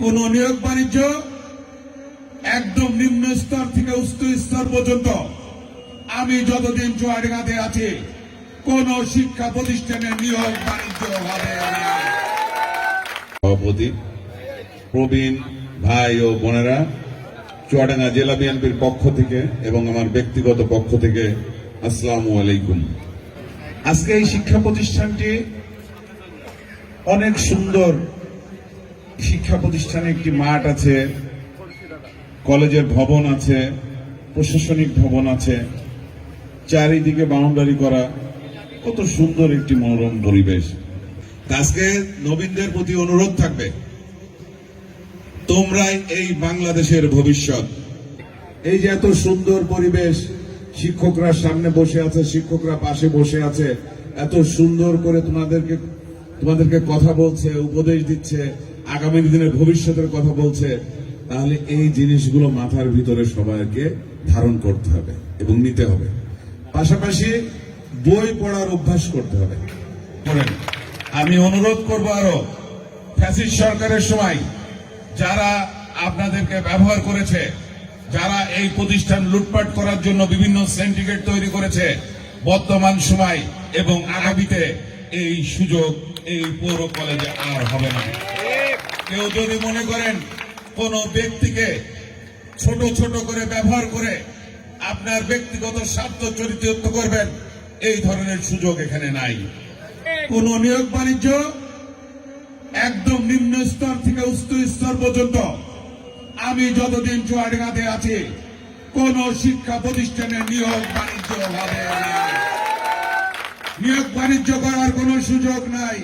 কোন নিয়োগ বাণিজ্য একদম নিম্ন স্তর থেকে উচ্চ স্তর পর্যন্ত। আমি যতদিন চুয়াডাঙ্গাতে আছি, কোন শিক্ষা প্রতিষ্ঠানে নিয়োগ বাণিজ্য হবে সভাপতি, প্রবীণ ভাই ও বোনেরা, চুয়াডাঙ্গা জেলা বিএনপির পক্ষ থেকে এবং আমার ব্যক্তিগত পক্ষ থেকে আসসালামু আলাইকুম। আজকে এই শিক্ষা প্রতিষ্ঠানটি অনেক সুন্দর শিক্ষা প্রতিষ্ঠানে একটি মাঠ আছে, কলেজের ভবন আছে, প্রশাসনিক ভবন আছে, চারিদিকে বাউন্ডারি করা, কত সুন্দর একটি মনোরম পরিবেশ। আজকে নবীনদের প্রতি অনুরোধ থাকবে, তোমরাই এই বাংলাদেশের ভবিষ্যৎ। এই যে এত সুন্দর পরিবেশ, শিক্ষকরা সামনে বসে আছে, শিক্ষকরা পাশে বসে আছে, এত সুন্দর করে তোমাদেরকে তোমাদেরকে কথা বলছে, উপদেশ দিচ্ছে আগামী দিনের ভবিষ্যতের কথা বলছে, তাহলে এই জিনিসগুলো মাথার ভিতরে সবাইকে ধারণ করতে হবে এবং নিতে হবে। পাশাপাশি বই পড়ার অভ্যাস করতে হবে। আমি অনুরোধ করব আরও, ফ্যাসিস্ট সরকারের সময় যারা আপনাদেরকে ব্যবহার করেছে, যারা এই প্রতিষ্ঠান লুটপাট করার জন্য বিভিন্ন সিন্ডিকেট তৈরি করেছে, বর্তমান সময় এবং আগামীতে এই সুযোগ এই পৌর কলেজে আর হবে না। কেউ যদি মনে করেন কোন ব্যক্তিকে ছোট ছোট করে ব্যবহার করে আপনার ব্যক্তিগত স্বার্থ চরিতার্থ করবেন, এই ধরনের সুযোগ এখানে নাই। কোন নিয়োগ বাণিজ্য একদম নিম্ন স্তর থেকে উচ্চ স্তর পর্যন্ত আমি যতদিন চুয়াডাঙ্গাতে আছি, কোন শিক্ষা প্রতিষ্ঠানে নিয়োগ বাণিজ্য হবে নিয়োগ বাণিজ্য করার কোনো সুযোগ নাই।